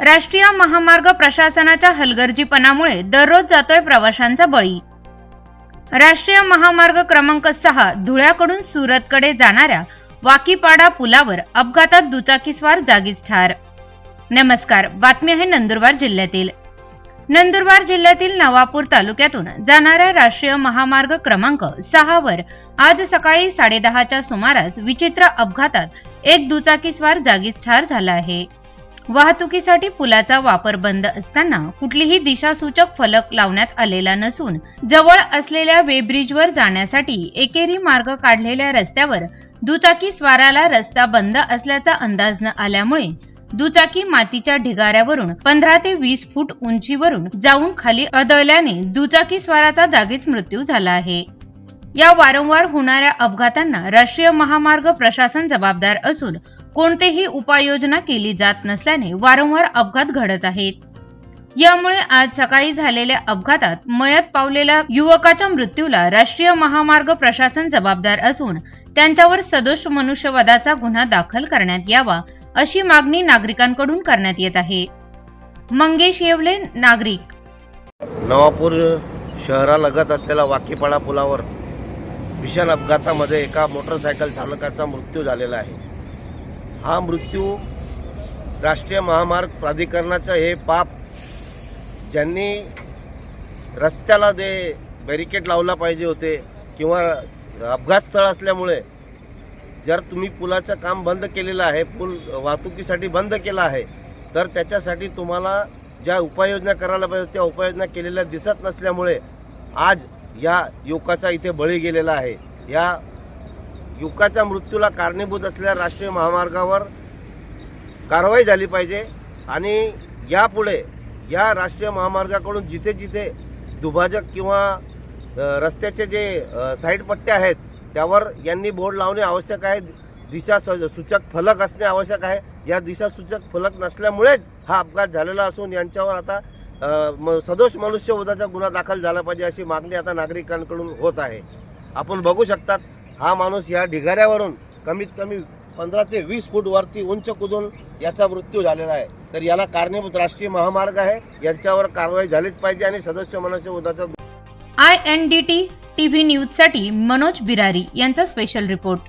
राष्ट्रीय महामार्ग प्रशासनाच्या हलगर्जीपणामुळे दररोज जातोय प्रवाशांचा बळी. राष्ट्रीय महामार्ग क्रमांक सहा धुळ्याकडून सुरतकडे जाणाऱ्या वाकीपाडा पुलावर अपघातात दुचाकीस्वार जागीच ठार. नमस्कार बातमी आहे नंदुरबार जिल्ह्यातील. नंदुरबार जिल्ह्यातील नवापूर तालुक्यातून जाणाऱ्या राष्ट्रीय महामार्ग क्रमांक सहा वर आज सकाळी साडेदहाच्या सुमारास विचित्र अपघातात एक दुचाकीस्वार जागीच ठार झाला आहे. वाहतुकीसाठी पुलाचा वापर बंद असताना कुठलीही दिशासूचक फलक लावण्यात आलेला नसून जवळ असलेल्या वेब्रिजवर जाण्यासाठी एकेरी मार्ग काढलेल्या रस्त्यावर दुचाकी स्वाराला रस्ता बंद असल्याचा अंदाज न आल्यामुळे दुचाकी मातीच्या ढिगाऱ्यावरून पंधरा ते वीस फूट उंचीवरून जाऊन खाली अदळल्याने दुचाकी स्वाराचा जागीच मृत्यू झाला आहे. या वारंवार होणाऱ्या अपघातांना राष्ट्रीय महामार्ग प्रशासन जबाबदार असून कोणतेही उपाययोजना केली जात नसल्याने वारंवार अपघात घडत आहेत. यामुळे आज सकाळी झालेल्या अपघातात मयत पावलेल्या युवकाच्या मृत्यूला राष्ट्रीय महामार्ग प्रशासन जबाबदार असून त्यांच्यावर सदोष मनुष्यवधाचा गुन्हा दाखल करण्यात यावा अशी मागणी नागरिकांकडून करण्यात येत आहे. मंगेश येवले नागरिक. नवापूर शहरालगत असलेल्या वाकीपाडा पुलावर भीषण अपघातामध्ये एका मोटरसायकल चालकाचा मृत्यू झालेला आहे. हा मृत्यू राष्ट्रीय महामार्ग प्राधिकरणाचं हे पाप ज्यांनी रस्त्याला जे बॅरिकेड लावला पाहिजे होते किंवा अपघात स्थळ असल्यामुळे जर तुम्ही पुलाचं काम बंद केलेलं आहे पूल वाहतुकीसाठी बंद केला आहे तर त्याच्यासाठी तुम्हाला ज्या उपाययोजना करायला पाहिजे त्या उपाययोजना केलेल्या दिसत नसल्यामुळे आज या युवकाचा इथे बळी गेलेला आहे. या युवकाच्या मृत्यूला कारणीभूत असलेल्या राष्ट्रीय महामार्गावर कारवाई झाली पाहिजे आणि यापुढे या राष्ट्रीय महामार्गाकडून जिथे जिथे दुभाजक किंवा रस्त्याचे जे साईड पट्टे आहेत त्यावर यांनी बोर्ड लावणे आवश्यक आहे. दिशा सूचक फलक असणे आवश्यक आहे. या दिशा सूचक फलक नसल्यामुळेच हा अपघात झालेला असून यांच्यावर आता म- सदोष मनुष्यवधाचा गुन्हा दाखल झाला पाहिजे अशी मागणी आता नागरिकांकडून होत आहे. आपण बघू शकतात हा माणूस या ढिगाऱ्यावरून कमीत कमी पंधरा ते वीस फूट वरती उंच कुदून याचा मृत्यू झालेला आहे. तर याला कारणीभूत राष्ट्रीय महामार्ग आहे. यांच्यावर कारवाई झालीच पाहिजे आणि सदस्य मनुष्यवधाचा I N D T TV न्यूजसाठी मनोज बिरारी यांचा स्पेशल रिपोर्ट.